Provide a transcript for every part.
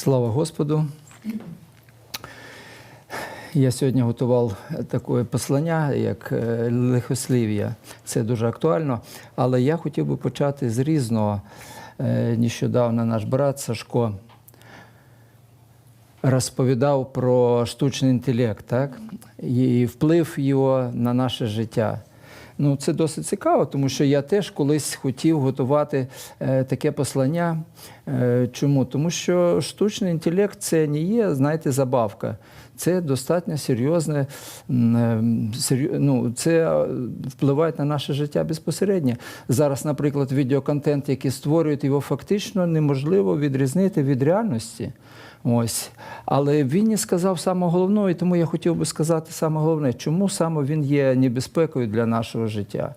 Слава Господу. Я сьогодні готував таке послання, як е, лихослів'я. Це дуже актуально. Але я хотів би почати з різного. Е, Нещодавно наш брат Сашко розповідав про штучний інтелект, так? і вплив його на наше життя. Ну, це досить цікаво, тому що я теж колись хотів готувати е, таке послання. Е, чому? Тому що штучний інтелект це не є, знаєте, забавка. Це достатньо серйозне, е, ну, це впливає на наше життя безпосередньо. Зараз, наприклад, відеоконтент, який створюють, його фактично неможливо відрізнити від реальності. Ось. Але він не сказав саме головного, і тому я хотів би сказати саме головне, чому саме він є небезпекою для нашого життя.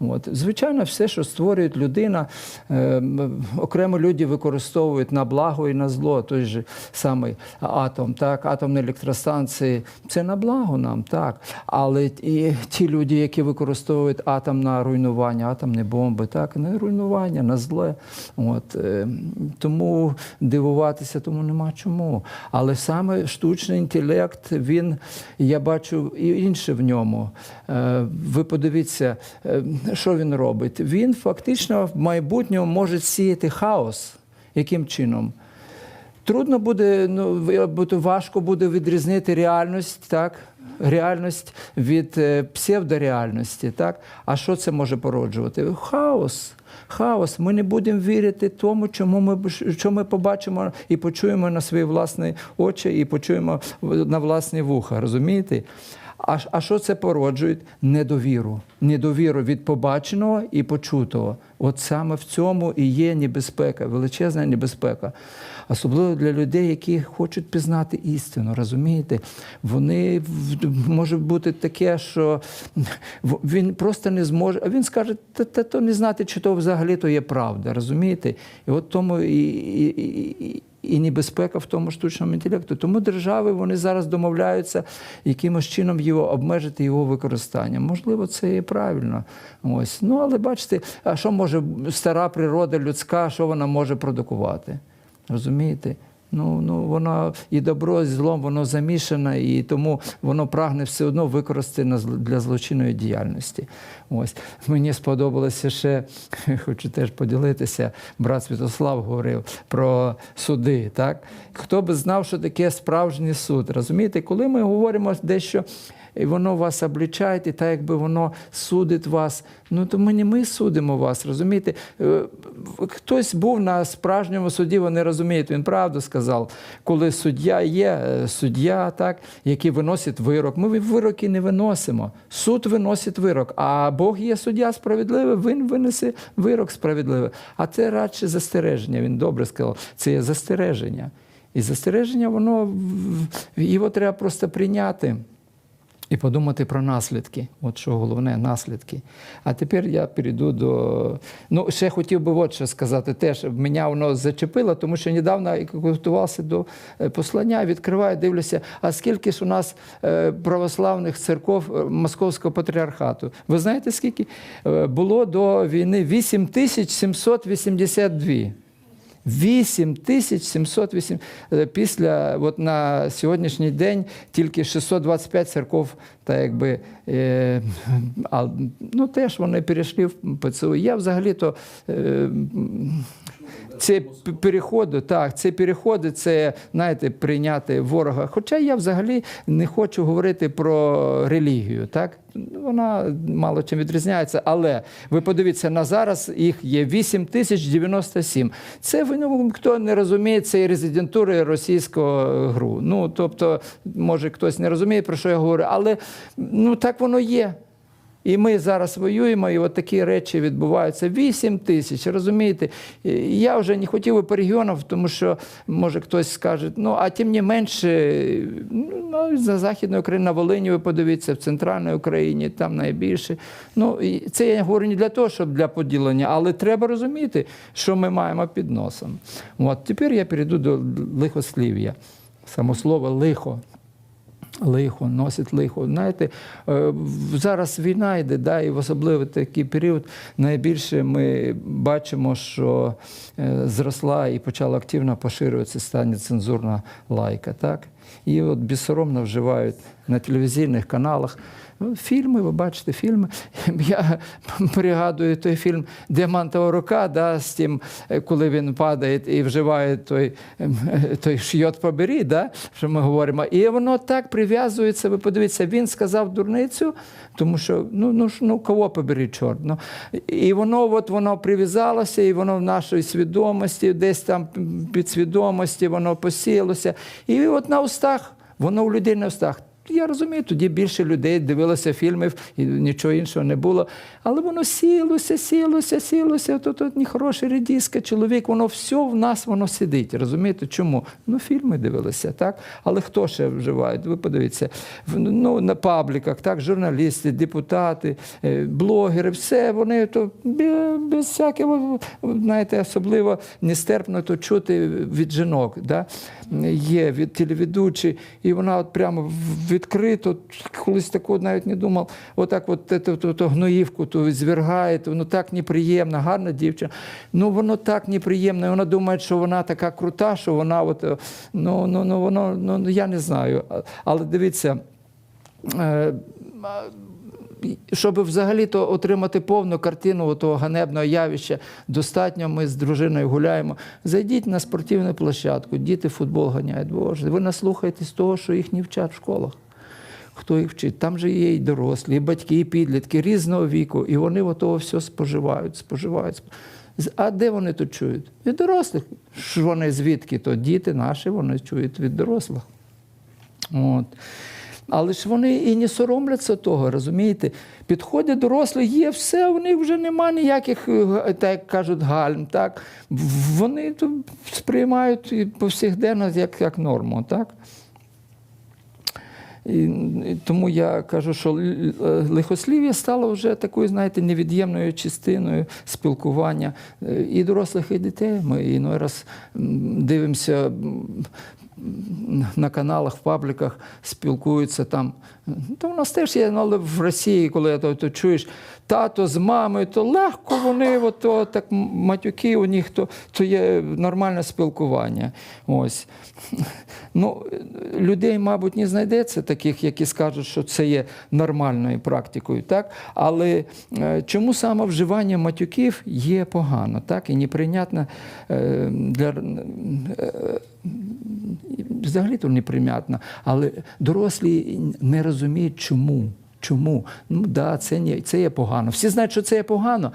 От. Звичайно, все, що створює людина, е, окремо люди використовують на благо і на зло. Той же самий атом, так, атомні електростанції це на благо нам, так. Але і ті люди, які використовують атом на руйнування, атомні бомби, так, на руйнування, на зле. От, е, тому дивуватися, тому нема чому. Але саме штучний інтелект, він, я бачу і інше в ньому. Е, Ви подивіться, е, що він робить. Він фактично в майбутньому може сіяти хаос. Яким чином? Трудно буде, ну важко буде відрізнити реальність, так? Реальність від е, псевдореальності, так? А що це може породжувати? Хаос. Хаос. Ми не будемо вірити тому, чому ми що ми побачимо і почуємо на свої власні очі, і почуємо на власні вуха. Розумієте? А, а що це породжує? Недовіру. Недовіру від побаченого і почутого. От саме в цьому і є небезпека, величезна небезпека. Особливо для людей, які хочуть пізнати істину, розумієте? Вони може бути таке, що він просто не зможе, а він скаже, та, та то не знати, чи то взагалі то є правда, розумієте? І от тому і, і, і, і небезпека в тому штучному інтелекту. Тому держави вони зараз домовляються якимось чином його обмежити його використання. Можливо, це і правильно. Ось. Ну, але бачите, а що може стара природа людська, що вона може продукувати? Розумієте? Ну, ну воно і добро, і злом, воно замішане, і тому воно прагне все одно використати для злочинної діяльності. Ось мені сподобалося ще, хочу теж поділитися. Брат Святослав говорив про суди. Так хто би знав, що таке справжній суд? Розумієте, коли ми говоримо дещо. І воно вас облічає, і так якби воно судить вас. Ну то ми не ми судимо вас, розумієте? Е, Хтось був на справжньому суді, вони розуміють, він правду сказав. Коли суддя є, е, суддя, так, який виносить вирок. Ми вироки не виносимо. Суд виносить вирок, а Бог є суддя справедливий, він винесе вирок справедливий. А це радше застереження. Він добре сказав, це є застереження. І застереження, воно його треба просто прийняти. І подумати про наслідки. От що головне наслідки. А тепер я перейду до. Ну, ще хотів би от що сказати. Теж мене воно зачепило, тому що недавно готувався до е, послання, відкриваю, дивлюся, а скільки ж у нас е, православних церков е, Московського патріархату. Ви знаєте, скільки було до війни? 8782. 8708 е, після от на сьогоднішній день тільки 625 церков, та якби е, а, ну теж вони перейшли в ПЦУ. Я взагалі-то е, це переходи, так, це переходи, це знаєте, прийняти ворога. Хоча я взагалі не хочу говорити про релігію, так вона мало чим відрізняється. Але ви подивіться на зараз, їх є 8097. Це ви, ну, хто не розуміє, і резидентури російського гру. Ну тобто, може хтось не розуміє, про що я говорю, але ну так воно є. І ми зараз воюємо, і от такі речі відбуваються. 8 тисяч, розумієте? Я вже не хотів би по регіонах, тому що може хтось скаже, ну а тим не менше, ну, за Західною Україною, на Волині ви подивіться, в центральній Україні там найбільше. Ну, і це я говорю не для того, щоб для поділення, але треба розуміти, що ми маємо під носом. От тепер я перейду до лихослів'я. Само слово лихо. Лихо, носить лихо. Знаєте, е, зараз війна йде, да, і в особливо такий період найбільше ми бачимо, що е, зросла і почала активно поширюватися стане цензурна лайка. Так? І от безсоромно вживають на телевізійних каналах. Ну, Фільми, ви бачите, фільми. Я пригадую той фільм Діамантова рука, да, з тим, е, коли він падає і вживає той, ем, е, той шйот побері, да, що ми говоримо. І воно так прив'язується. Ви подивіться, він сказав дурницю, тому що ну, ну, ну кого побери, чорт. Ну. І воно от, воно прив'язалося, і воно в нашій свідомості, десь там підсвідомості, воно посіялося. І от на устах, воно у людей на устах. Я розумію, тоді більше людей дивилося фільмів і нічого іншого не було. Але воно сілося, сілося, сілося. Тут от хороший редіска, чоловік, воно все в нас воно сидить. Розумієте, чому? Ну, фільми дивилися, так? Але хто ще вживає? Ви подивіться, ну, на пабліках, так, журналісти, депутати, е, блогери, все вони то без всякого, знаєте, особливо нестерпно то чути від жінок. Да? Є від телеведучі, і вона от прямо відкрито, колись такого навіть не думав, отак от те- те- те гноївку ту звергає, воно так неприємно, гарна дівчина. Ну воно так неприємно, і вона думає, що вона така крута, що вона от, е, ну, ну, ну, воно, ну, я не знаю. Але дивіться, е, щоб взагалі-то отримати повну картину того ганебного явища, достатньо ми з дружиною гуляємо. Зайдіть на спортивну площадку, діти футбол ганяють. Боже, ви наслухаєтесь того, що їх не вчать в школах. Хто їх вчить? Там же є і дорослі, і батьки, і підлітки різного віку, і вони того все споживають, споживають. А де вони тут чують? Від дорослих. Ж вони звідки? То діти наші вони чують від дорослих. От. Але ж вони і не соромляться того, розумієте? Підходять дорослі, є все, у них вже нема ніяких, е, так кажуть, гальм. Так? Вони сприймають повсякденно як, як норму. Так? І, тому я кажу, що е, лихослів'я стало вже такою, знаєте, невід'ємною частиною спілкування е, і дорослих, і дітей. Ми іной раз дивимося на каналах, в пабліках, спілкуються там. То в нас теж є, ну, але в Росії, коли то, то чуєш тато з мамою, то легко вони, от, то, так матюки у них, то, то є нормальне спілкування. Ось. Ну, людей, мабуть, не знайдеться таких, які скажуть, що це є нормальною практикою. Так? Але е, чому саме вживання матюків є погано так? і неприйнятно е, для. Взагалі то неприйнятно, але дорослі не розуміють, чому. Чому? Ну да, це не це є погано. Всі знають, що це є погано.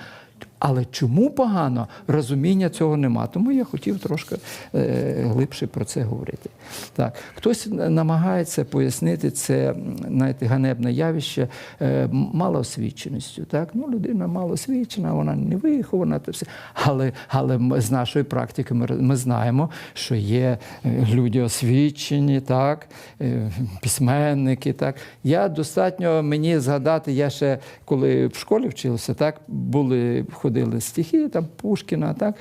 Але чому погано, розуміння цього нема. Тому я хотів трошки е, глибше про це говорити. Так, хтось намагається пояснити це знаєте, ганебне явище е, малоосвіченістю. Так? Ну, людина малоосвічена, вона не вихована, та все. Але, але з нашої практики ми, ми знаємо, що є е, люди освічені, так, е, письменники. Так. Я достатньо мені згадати, я ще коли в школі вчився, так, були, ходили стихи, там Пушкіна, так.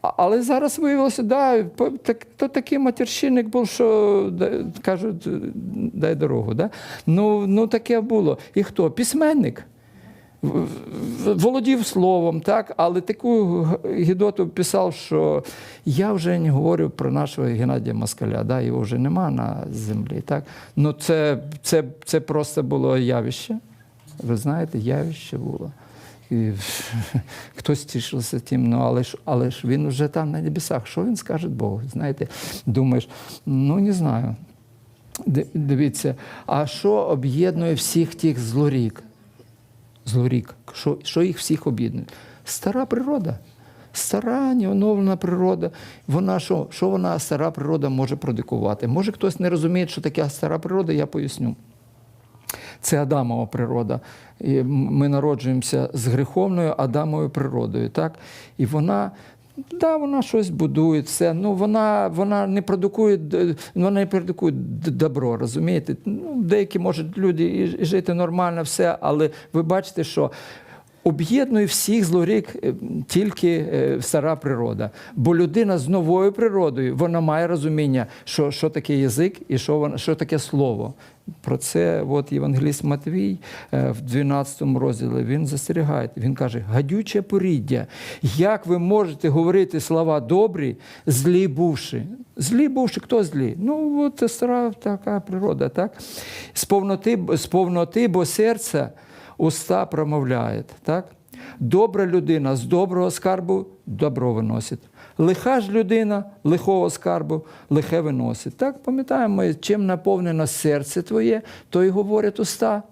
Але зараз виявилося, да, так, то такий матерщинник був, що кажуть, дай дорогу. Да? Ну, ну таке було. І хто? Письменник. Володів словом, так, але таку гідоту писав, що я вже не говорю про нашого Геннадія Москаля, да, його вже нема на землі. Так. Ну, це, це, це просто було явище. Ви знаєте, явище було. І хтось тішився тим, ну але ж, але ж він вже там на небесах. Що він скаже Богу? Знаєте, думаєш, ну не знаю. Дивіться, а що об'єднує всіх тих злорік? Злорік, що, що їх всіх об'єднує? Стара природа. Стара, неоновлена природа. Вона що, що вона, стара природа, може продикувати? Може, хтось не розуміє, що таке стара природа, я поясню. Це Адамова природа. І ми народжуємося з гріховною Адамовою природою. Так? І вона. Да, вона щось будує, все. Ну, вона, вона не продукує, вона не продукує добро, розумієте? Ну, деякі можуть люди і жити нормально, все, але ви бачите, що об'єднує всіх злорік е, тільки е, стара природа. Бо людина з новою природою вона має розуміння, що, що таке язик і що, що таке слово. Про це от Євангеліст Матвій е, в 12 розділі він застерігає. Він каже: гадюче поріддя, як ви можете говорити слова добрі, злі бувши? Злі бувши, хто злі? Ну, от стара така природа, так? З повноти, з повноти бо серця уста промовляють. Так? Добра людина з доброго скарбу добро виносить. Лиха ж людина лихого скарбу лихе виносить. Так пам'ятаємо, чим наповнено серце твоє, то й говорять уста.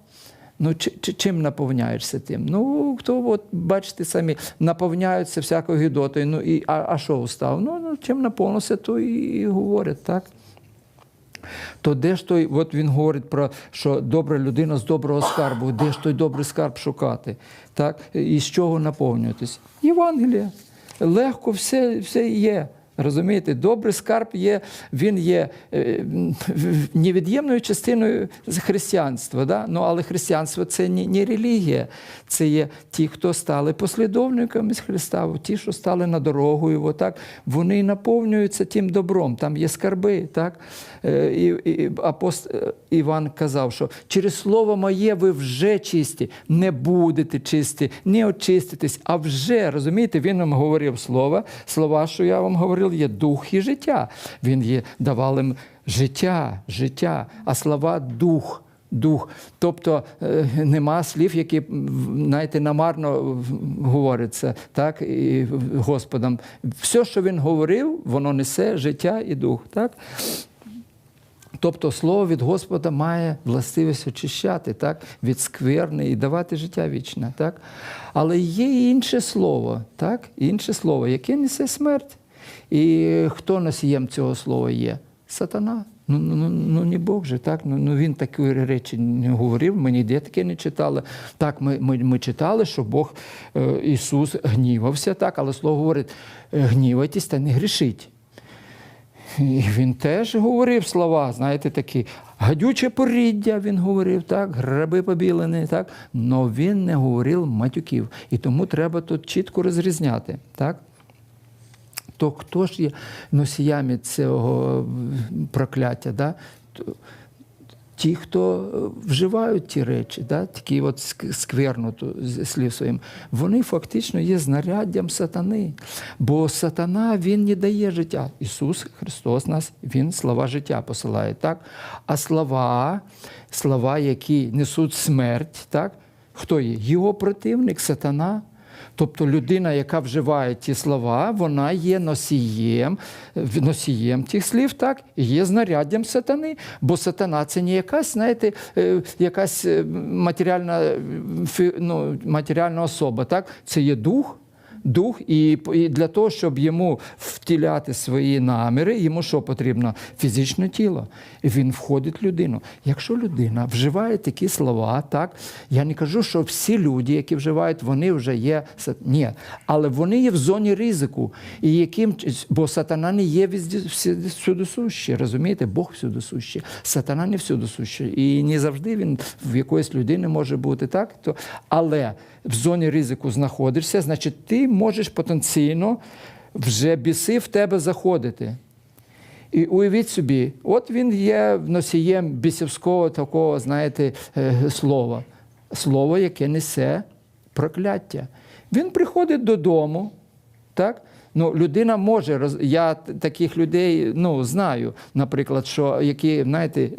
Ну, чи, чи, чим наповняєшся тим? Ну, хто, от, бачите, самі наповняються всякою гідотою. Ну, і, а, а що устав? Ну, ну, чим наповнився, то і говорять, так? То де ж той, от він говорить про що добра людина з доброго скарбу, де ж той добрий скарб шукати? Так? І з чого наповнюватись? Євангелія. Легко все, все є. Розумієте, добрий скарб є, він є е, невід'ємною частиною християнства. Да? Ну, але християнство це не, не релігія, це є ті, хто стали послідовниками з Христа, ті, що стали на дорогу його, так? вони наповнюються тим добром, там є скарби. Так? Е, І, і апост е, Іван казав, що через слово моє ви вже чисті, не будете чисті, не очиститесь, а вже розумієте, він нам говорив слова, слова, що я вам говорив, є дух і життя. Він є давав їм життя, життя, а слова дух. Дух, тобто е, нема слів, які знаєте, намарно говоряться, так і Господом. Все, що він говорив, воно несе життя і дух. Так? Тобто слово від Господа має властивість очищати так, від скверни і давати життя вічне. Так? Але є інше слово, так? інше слово, яке несе смерть. І хто носієм цього слова є? Сатана. Ну, ну, ну, ну не Бог же, так? Ну, ну він такі речі не говорив, ми ніде таке не читали. Так, ми, ми, ми читали, що Бог е, Ісус гнівався, так, але слово говорить: «Е, гнівайтесь та не грішіть. І він теж говорив слова, знаєте, такі гадюче поріддя, він говорив, так, граби побілені, так, але він не говорив матюків. І тому треба тут чітко розрізняти. так. То хто ж є носіями цього прокляття? Да? Ті, хто вживають ті речі, да? такі от скверну слів своїм, вони фактично є знаряддям сатани. Бо сатана він не дає життя. Ісус Христос нас, Він слова життя посилає. так? А слова, слова, які несуть смерть, так? хто є? Його противник, сатана. Тобто людина, яка вживає ті слова, вона є носієм, носієм тих слів, так, є знаряддям сатани. Бо сатана це не якась, знаєте, е, якась матеріальна, ну, матеріальна особа, так? це є дух. Дух, і для того, щоб йому втіляти свої наміри, йому що потрібно? Фізичне тіло. Він входить в людину. Якщо людина вживає такі слова, так я не кажу, що всі люди, які вживають, вони вже є Ні. Але вони є в зоні ризику. І яким бо сатана не є всюдосущий, розумієте? Бог всюдосущий. Сатана не всюдосущий. І не завжди він в якоїсь людини може бути так. То, Але в зоні ризику знаходишся, значить, ти можеш потенційно вже біси в тебе заходити. І уявіть собі, от він є носієм бісівського такого, знаєте, слова. Слово, яке несе прокляття. Він приходить додому, так? Ну, людина може я таких людей ну, знаю, наприклад, що які, знаєте,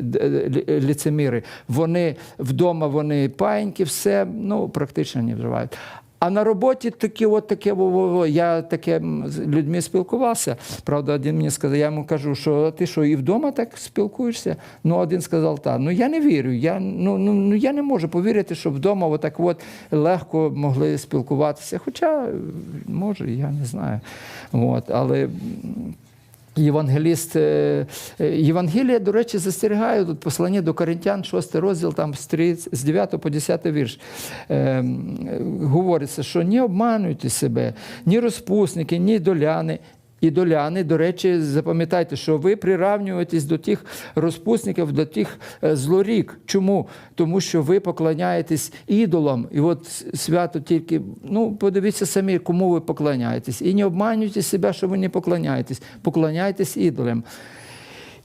ліцеміри, вони вдома вони паїньки, все ну, практично не вживають. А на роботі такі, от таке, я таке з людьми спілкувався. Правда, один мені сказав, я йому кажу, що ти що, і вдома так спілкуєшся? Ну, один сказав, так. Ну я не вірю. Я ну, ну, ну, я не можу повірити, що вдома отак от легко могли спілкуватися. Хоча, може, я не знаю. От, Але Євангеліст Євангелія, до речі, застерігає тут послання до Коринтян, 6 розділ, там з 3, з 9 по 10 вірш. Е, говориться, що не обмануйте себе, ні розпусники, ні доляни. Ідоляни, до речі, запам'ятайте, що ви приравнюєтесь до тих розпусників, до тих е, злорік. Чому? Тому що ви поклоняєтесь ідолам. І от свято тільки, ну, подивіться самі, кому ви поклоняєтесь. І не обманюйте себе, що ви не поклоняєтесь. Поклоняйтесь ідолам.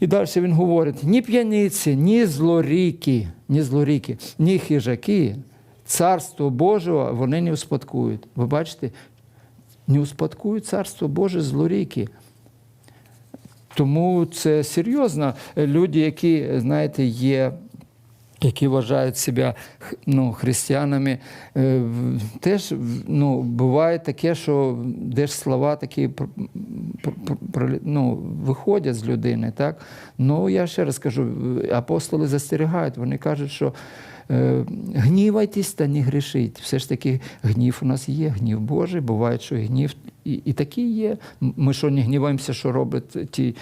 І далі він говорить: ні п'яниці, ні злоріки, ні злоріки, ні хижаки, царство Божого вони не успадкують. Ви бачите, не успадкують царство Боже злоріки. Тому це серйозно. Люди, які, знаєте, є. Які вважають себе ну, християнами, е, теж ну, буває таке, що десь слова такі ну, виходять з людини. Так? Ну, я ще раз кажу, апостоли застерігають, вони кажуть, що гнівайтесь та не грішіть. Все ж таки, гнів у нас є, гнів Божий, буває, що гнів і, і такий є. Ми що не гніваємося, що роблять ті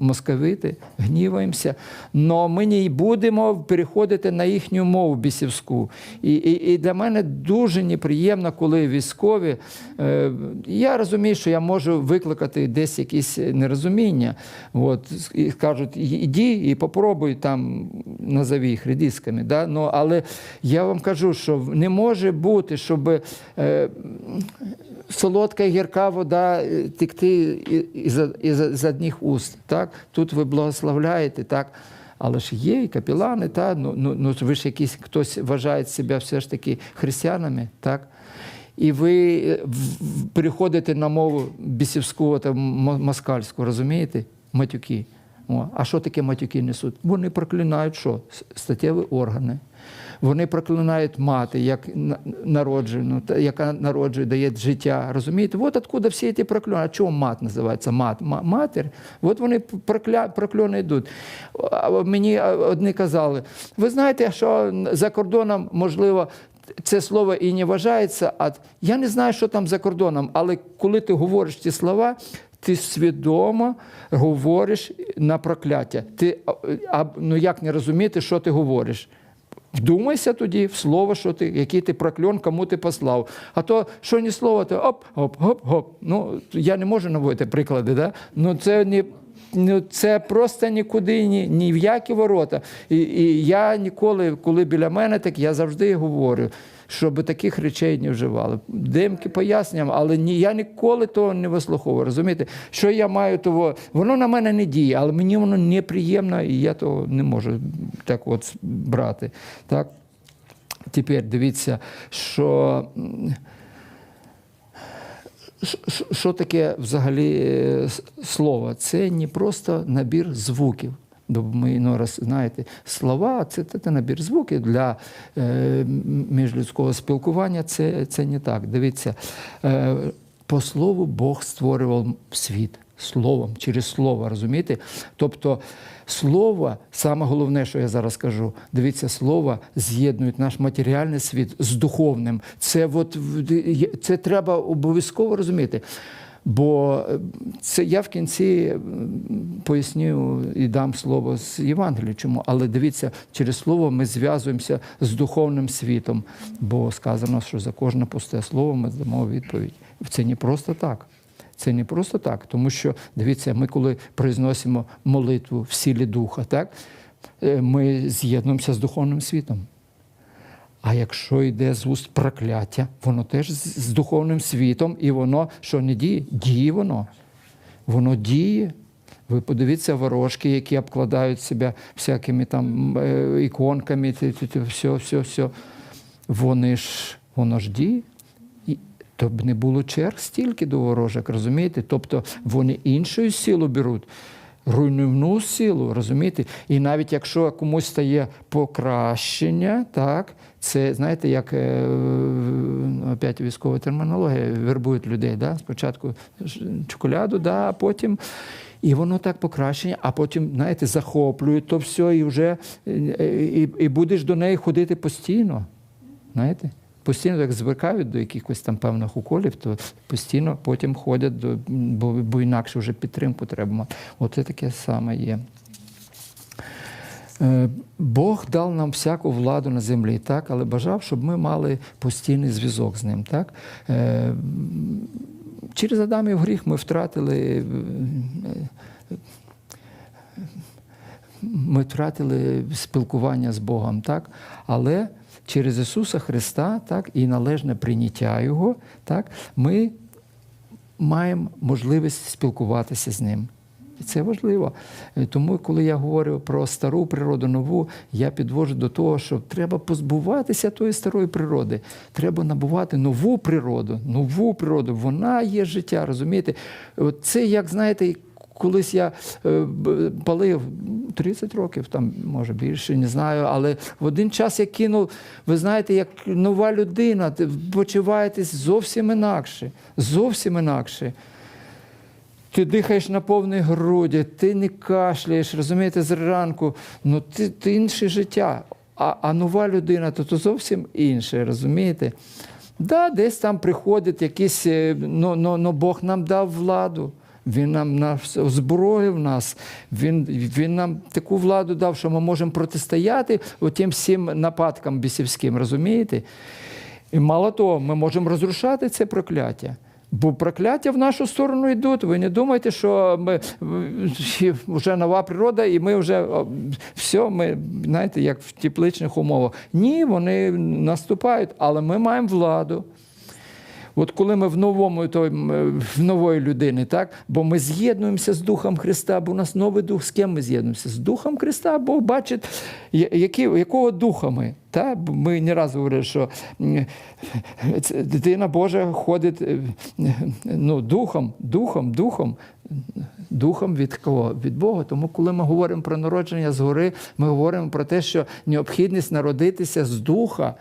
московити, гніваємося. Но ми не будемо переходити на їхню мову бісівську. І, і, і для мене дуже неприємно, коли військові. Е, я розумію, що я можу викликати десь якісь нерозуміння. От, і кажуть, іди і попробуй там назови їх редисками. Да? Ну, але я вам кажу, що не може бути, щоб. Е, солодка гірка вода е, текти із, із, одних уст. Так? Тут ви благословляєте, так? але ж є і капілани, та? Ну, ну, ну, ви ж якісь хтось вважає себе все ж таки християнами. Так? І ви е, переходите на мову бісівську, та москальську, розумієте? Матюки. А що таке матюки несуть? Вони проклинають що? С- Статеві органи. Вони проклинають мати, як на- народжену, яка народжує, дає життя. Розумієте? От откуда всі ці прокльони. А чому мат називається? Мат. Ма- Матір. От вони прокля... прокльони йдуть. Мені одні казали, ви знаєте, що за кордоном, можливо, це слово і не вважається, а я не знаю, що там за кордоном, але коли ти говориш ці слова, ти свідомо говориш на прокляття. Ти, а, ну як не розуміти, що ти говориш? Вдумайся тоді в слово, що ти, який ти прокльон, кому ти послав. А то що ні слово, то оп, оп, оп, оп. Ну, я не можу наводити приклади, да? ну це не. Ну, це просто нікуди, ні, ні в які ворота. І, і я ніколи, коли біля мене так, я завжди говорю, щоб таких речей не вживали. Демки пояснюємо, але ні, я ніколи того не вислуховую. Розумієте, що я маю того, воно на мене не діє, але мені воно неприємно, і я того не можу так от брати. Так? Тепер дивіться, що. Що таке взагалі е, слово? Це не просто набір звуків. Бо ну, раз знаєте, слова це, це, це набір звуків для е, міжлюдського спілкування. Це, це не так. Дивіться, е, по слову Бог створював світ словом, через слово, розумієте? Тобто слово, саме головне, що я зараз кажу, дивіться, слово з'єднує наш матеріальний світ з духовним. Це, от, це треба обов'язково розуміти. Бо е, це я в кінці поясню і дам слово з Євангелія. Чому? Але дивіться, через слово ми зв'язуємося з духовним світом, бо сказано, що за кожне пусте слово ми дамо відповідь. Це не просто так. Це не просто так, тому що дивіться, ми коли произносимо молитву в сілі духа, так е, ми з'єднуємося з духовним світом. А якщо йде з уст прокляття, воно теж з духовним світом, і воно що не діє? Діє воно. Воно діє. Ви подивіться ворожки, які обкладають себе всякими там е, іконками, все, все, все. Вони ж, воно ж діє. То б не було черг стільки до ворожок, розумієте? Тобто вони іншу силу беруть, руйнівну силу, розумієте? І навіть якщо комусь стає покращення, так, це, знаєте, як е, опять військова термінологія, вербують людей. Да? Спочатку чоколяду, да, а потім. І воно так покращення, а потім, знаєте, захоплюють то все, і вже е, і, і будеш до неї ходити постійно. Знаєте? Постійно як звикають до якихось там певних уколів, то постійно потім ходять, до, бо, бо інакше вже підтримку треба мати. Оце таке саме є. Е, Бог дав нам всяку владу на землі, так, але бажав, щоб ми мали постійний зв'язок з ним. Так? Е, через Адамів гріх ми втратили. е, Ми втратили спілкування з Богом, так? але через Ісуса Христа так, і належне прийняття Його, так, ми маємо можливість спілкуватися з ним. І це важливо. Е, Тому, коли я говорю про стару природу, нову, я підвожу до того, що треба позбуватися тої старої природи. Треба набувати нову природу, нову природу. Вона є життя, розумієте? Це, як знаєте, колись я е, палив 30 років, там може більше, не знаю, але в один час я кинув, ви знаєте, як нова людина, ти почуваєтесь зовсім інакше, зовсім інакше. Ти дихаєш на повні груді, ти не кашляєш, розумієте, зранку. Ну ти, ти інше життя. А, а нова людина то, то зовсім інше, розумієте? Да, десь там приходить якийсь, ну, ну, ну Бог нам дав владу. Він нам нас озброїв нас, він, він нам таку владу дав, що ми можемо протистояти тим всім нападкам бісівським, розумієте? І мало того, ми можемо розрушати це прокляття. Бо прокляття в нашу сторону йдуть. Ви не думайте, що ми е, вже нова природа, і ми вже все, ми, знаєте, як в тепличних умовах. Ні, вони наступають, але ми маємо владу. От коли ми в новому той, м, в нової людини, так? бо ми з'єднуємося з Духом Христа, бо у нас новий дух, з ким ми з'єднуємося? З Духом Христа, Бог бачить, які, якого духа ми. Та? Ми не раз говорили, що дитина Божа ходить е, ну, духом, духом, духом. Духом від кого? Від Бога. Тому, коли ми говоримо про народження згори, ми говоримо про те, що необхідність народитися з духа.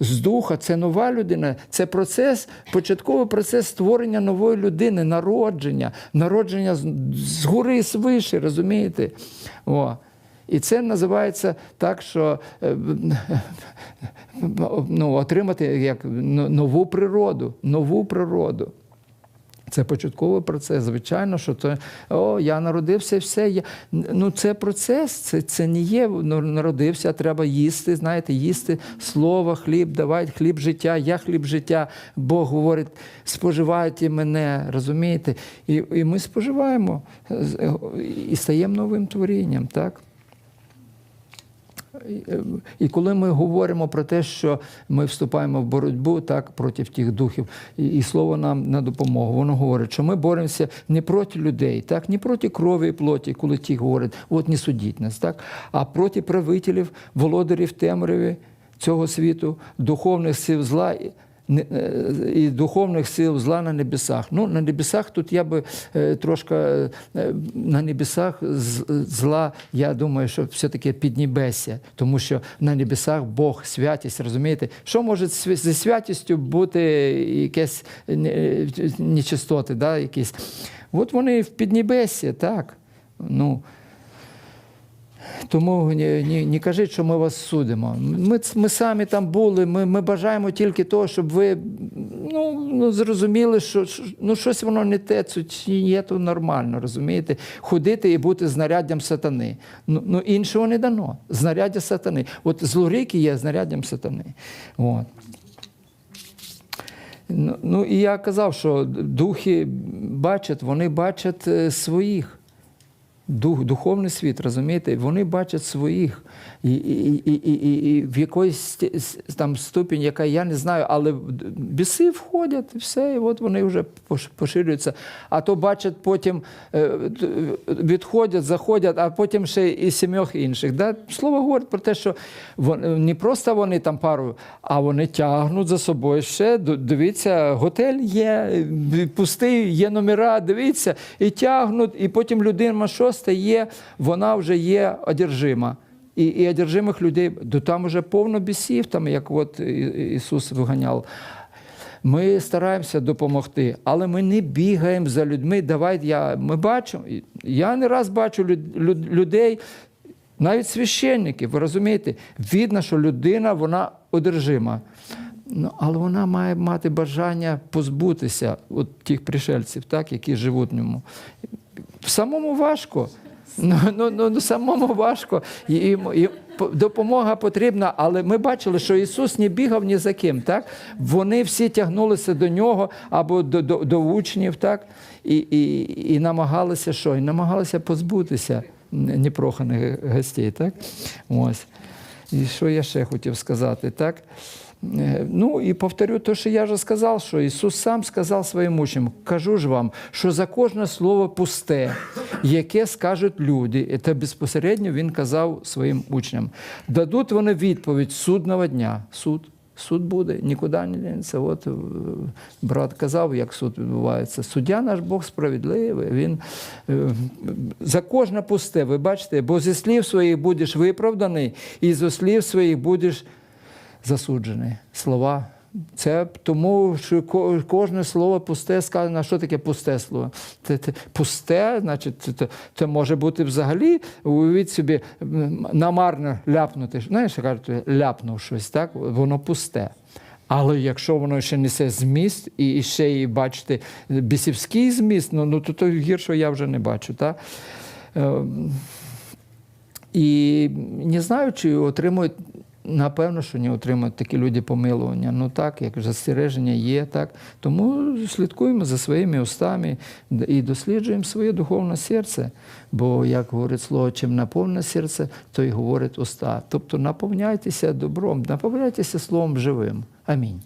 З духа, це нова людина, це процес, початковий процес створення нової людини, народження, народження з- згори свише, розумієте? О. І це називається так, що е, ну, отримати як нову природу, нову природу. Це початковий процес. Звичайно, що це о, я народився, все. Я... Ну, це процес, це, це не є ну, народився, треба їсти, знаєте, їсти слово, хліб, давай хліб життя, я хліб життя. Бог говорить, споживайте мене, розумієте? І, і ми споживаємо і стаємо новим творінням, так? І коли ми говоримо про те, що ми вступаємо в боротьбу так проти тих духів, і, і слово нам на допомогу, воно говорить, що ми боремося не проти людей, так, не проти крові і плоті, коли ті говорять, от не судіть нас, так, а проти правителів, володарів темряві цього світу, духовних сил зла. Е, І духовних сил зла на небесах. Ну, на небесах тут я би е, трошки е, на небесах зла, я думаю, що все-таки піднебесся, тому що на небесах Бог, святість, розумієте? Що може зі святістю бути якесь не- нечистоти, да, якісь? От вони в піднебесі, так. Ну, тому не, не, не кажіть, що ми вас судимо. Ми, ми самі там були, ми, ми бажаємо тільки того, щоб ви ну, ну, зрозуміли, що ну, щось воно не те, це є то нормально, розумієте? Ходити і бути знаряддям сатани. Ну, ну іншого не дано. Знаряддя сатани. От злоріки є знаряддям сатани. От. Ну, ну і я казав, що духи бачать, вони бачать е, своїх. Дух, духовний світ, розумієте, вони бачать своїх. І, і, і, і, і, в якоїсь там ступінь, яка я не знаю, але біси входять, і все, і от вони вже поширюються. А то бачать потім, е, відходять, заходять, а потім ще і сімьох інших. Да? Слово говорить про те, що вон- не просто вони там парою, а вони тягнуть за собою ще. Дивіться, готель є, е, пустий, є номера, дивіться, і тягнуть, і потім людина, що стає, вона вже є одержима. І, і одержимих людей, до там вже повно бісів, там, як от Ісус виганяв. Ми стараємося допомогти, але ми не бігаємо за людьми. Давай я ми бачимо. Я не раз бачу люд- люд- людей, навіть священників, ви розумієте, видно, що людина вона одержима. Ну, але вона має мати бажання позбутися от тих пришельців, так, які живуть в ньому. Самому важко. Ну, ну, ну, ну самому важко. І, і, і допомога потрібна, але ми бачили, що Ісус не бігав ні за ким. Так? Вони всі тягнулися до нього або до, до, до учнів, так? І, і, і намагалися що? І намагалися позбутися непроханих гостей. Так? Ось. І що я ще хотів сказати? Так? Е, Ну і повторю те, що я вже сказав, що Ісус сам сказав своїм учням, кажу ж вам, що за кожне слово пусте, яке скажуть люди, і це безпосередньо Він казав своїм учням. Дадуть вони відповідь судного дня. Суд. Суд буде, нікуди не дінеться. От е, брат казав, як суд відбувається. Суддя наш Бог справедливий. Він е, за кожне пусте, ви бачите, бо зі слів своїх будеш виправданий, і зі слів своїх будеш засуджений. Слова. Це тому, що кожне слово пусте сказано. Що таке пусте слово? Це, це пусте, значить, це, це, може бути взагалі, уявіть собі, намарно ляпнути. Знаєш, кажуть, ляпнув щось, так? Воно пусте. Але якщо воно ще несе зміст, і ще й бачите, бісівський зміст, ну, ну то, то гіршого я вже не бачу. Так? Ем, і не знаю, чи отримують, напевно, що не отримують такі люди помилування. Ну так, як застереження є, так. Тому слідкуємо за своїми устами і досліджуємо своє духовне серце. Бо, як говорить слово, чим наповне серце, то й говорить уста. Тобто наповняйтеся добром, наповняйтеся словом живим. Амінь.